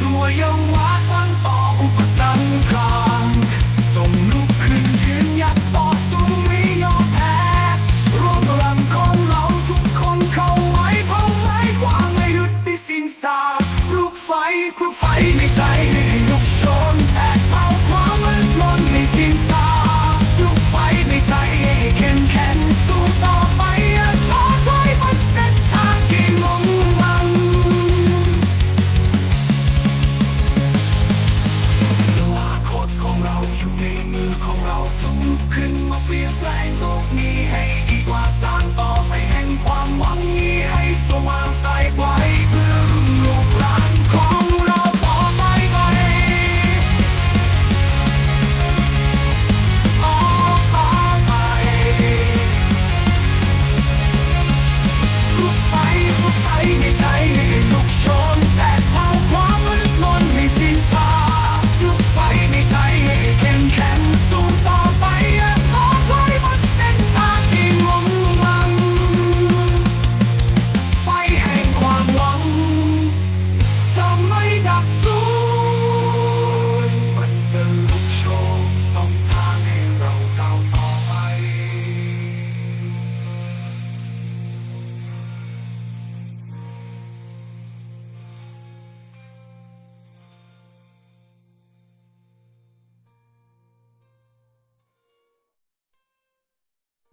ตัวเยาววาตั้ต่ออุปสรรคจงลุกขึ้นยืนยัดต่อสู้ไม่ยอมแพ้รวมพลังของเราทุกคนเขาไว้เผไว้ความไม่หยุดในสิ้นสาลูกไฟเพื่ไฟ เปลี่ยนแปลงโลกนี้ให้ดีกว่าสร้างต่อไฟแห่งความหวังนี้ให้สว่างใสไว้เพื่อรุ่งลูกหลานของเราต่อไปไปออกไปลูกไฟลูกไฟในใจ